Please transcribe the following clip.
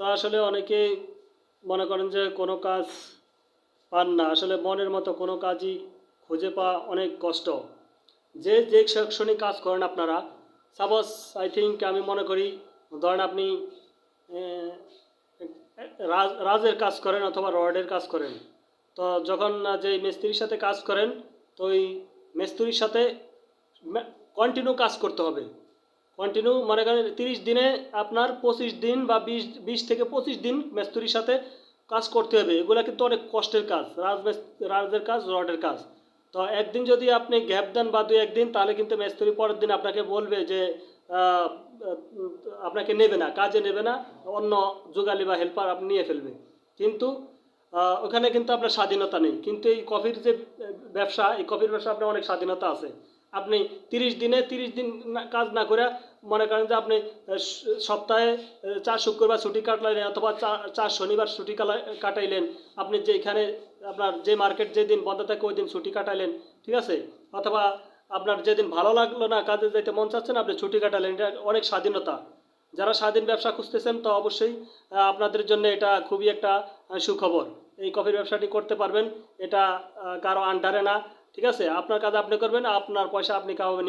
তো আসলে অনেকেই মনে করেন যে কোনো কাজ পান না। আসলে মনের মতো কোনো কাজই খুঁজে পাওয়া অনেক কষ্ট। যে যে শৈক্ষণিক কাজ করেন আপনারা সাপোজ আই থিঙ্ক আমি মনে করি, ধরেন আপনি রাজ, রাজের কাজ করেন অথবা রডের কাজ করেন। তো যখন যে মিস্ত্রির সাথে কাজ করেন, তো ওই মিস্ত্রির সাথে কন্টিনিউ কাজ করতে হবে। কন্টিনিউ মনে করেন তিরিশ দিনে আপনার পঁচিশ দিন বা বিশ বিশ থেকে পঁচিশ দিন মেস্তুরির সাথে কাজ করতে হবে। এগুলো কিন্তু অনেক কষ্টের কাজ, রাজ রাজের কাজ, রডের কাজ। তো একদিন যদি আপনি গ্যাপ দেন বা দুই একদিন, তাহলে কিন্তু মিস্ত্রি পরের দিন আপনাকে বলবে যে আপনাকে নেবে না, কাজে নেবে না, অন্য যোগালি বা হেল্পার আপনি নিয়ে ফেলবে। কিন্তু ওখানে কিন্তু আপনার স্বাধীনতা নেই। কিন্তু এই কফির যে ব্যবসা, এই কফির ব্যবসা আপনার অনেক স্বাধীনতা আছে। আপনি তিরিশ দিনে তিরিশ দিন কাজ না করে মনে করেন যে আপনি সপ্তাহে চার শুক্রবার ছুটি কাটাইলেন অথবা চার শনিবার ছুটি কাটাইলেন। আপনি যেখানে আপনার যে মার্কেট যেদিন বন্ধ থাকে ওই দিন ছুটি কাটাইলেন, ঠিক আছে? অথবা আপনার যেদিন ভালো লাগল না কাজে যেতে মন চাচ্ছে না, আপনি ছুটি কাটালেন। এটা অনেক স্বাধীনতা। যারা স্বাধীন ব্যবসা খুঁজতেছেন তো অবশ্যই আপনাদের জন্য এটা খুবই একটা সুখবর। এই কফির ব্যবসাটি করতে পারবেন, এটা কারও আন্ডারে না। ঠিক আছে? আপনার কাজ আপনি করবেন আপনার পয়সা আপনি কাউকে